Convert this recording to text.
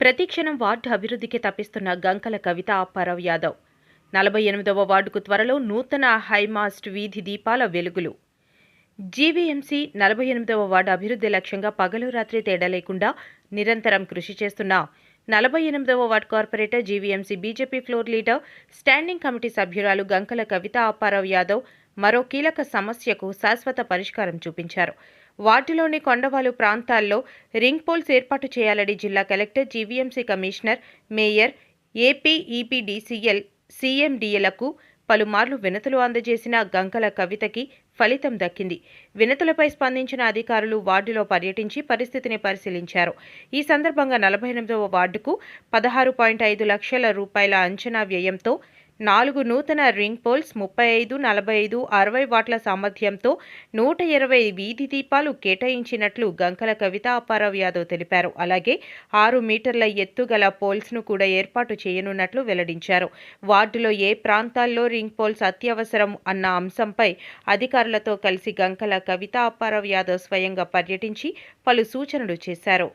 ప్రతిక్షణం వార్డు అభివృద్ధికి తప్పిస్తున్న గంకల కవిత అప్పారావు యాదవ్. నలభై ఎనిమిదవ వార్డుకు త్వరలో నూతన హైమాస్ట్ వీధి దీపాల వెలుగులు. జీవీఎంసీ నలభై ఎనిమిదవ వార్డు అభివృద్ధి లక్ష్యంగా పగలు రాత్రి తేడా లేకుండా నిరంతరం కృషి చేస్తున్న నలభై ఎనిమిదవ ward corporator GVMC BJP floor leader standing committee సభ్యురాలు గంకల కవిత అప్పారావు యాదవ్ మరో కీలక సమస్యకు శాశ్వత పరిష్కారం చూపించారు. వార్డులోని కొండవాలు ప్రాంతాల్లో రింగ్ పోల్స్ ఏర్పాటు చేయాలని జిల్లా collector GVMC commissioner mayor AP EPDCL సీఎండీఏలకు పలుమార్లు వినతులు అందజేసిన గంకల కవితకి ఫలితం దక్కింది. వినతులపై స్పందించిన అధికారులు వార్డులో పర్యటించి పరిస్థితిని పరిశీలించారు. ఈ సందర్భంగా నలభై ఎనిమిదవ వార్డుకు పదహారు పాయింట్ ఐదు లక్షల రూపాయల అంచనా వ్యయంతో నాలుగు నూతన రింగ్ పోల్స్ ముప్పై ఐదు నలభై ఐదు అరవై వాట్ల సామర్థ్యంతో నూట ఇరవై వీధి దీపాలు కేటాయించినట్లు గంకల కవిత అప్పారావు యాదవ్ తెలిపారు. అలాగే ఆరు మీటర్ల ఎత్తుగల పోల్స్ను కూడా ఏర్పాటు చేయనున్నట్లు వెల్లడించారు. వార్డులో ఏ ప్రాంతాల్లో రింగ్ పోల్స్ అత్యవసరం అన్న అంశంపై అధికారులతో కలిసి గంకల కవిత అప్పారావు యాదవ్ స్వయంగా పర్యటించి పలు సూచనలు చేశారు.